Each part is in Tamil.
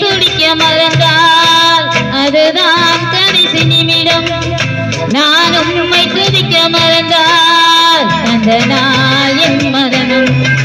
துடிக்க மறந்தால் அதுதான் கடைசி நிமிடம். நான் உண்மை துதிக்க மறந்தால் அந்த நாள் என் மரணம்.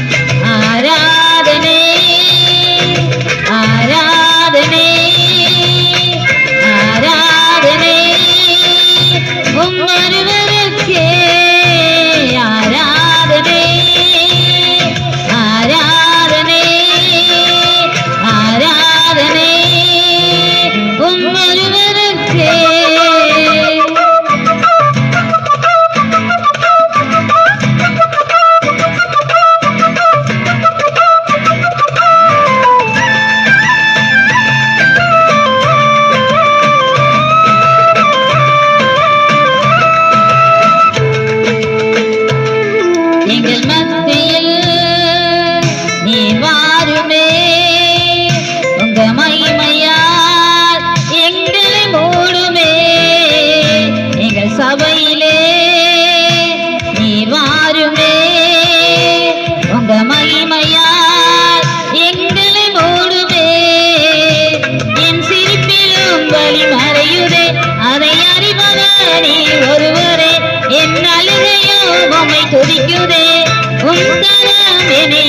எங்கள் நீ வாருமே. உங்க மகிமையால் எங்களை மூடுமே. எங்கள் சபையிலே நீ வாருமே. உங்க மகிமையால் எங்களை மூடுமே. என் சிரிப்பிலும் வழி மறையுதே. அதை அறிபவர் நீ ஒருவரே. என் அழுகையோ துதிக்குதே. உம் கரம் என்னை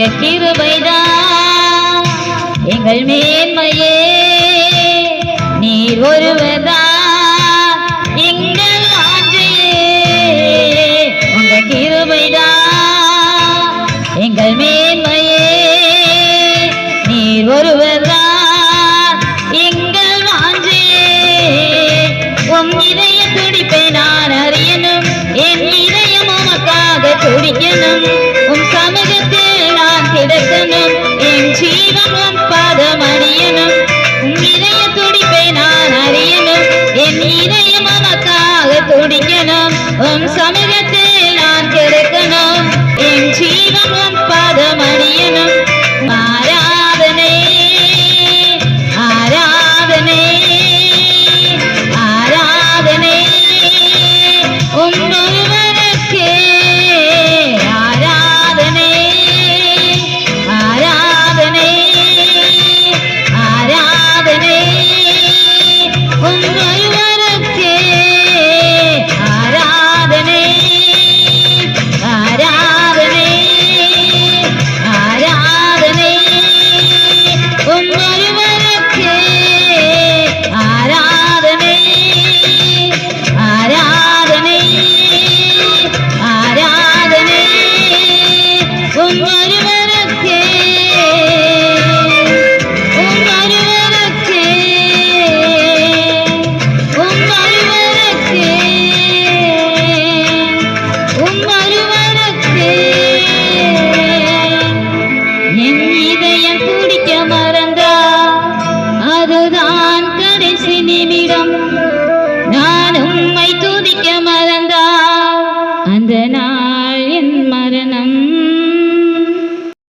எங்கள் கிருபைதான் எங்கள் மேன்மையே நீர் ஒரு நிமிடம்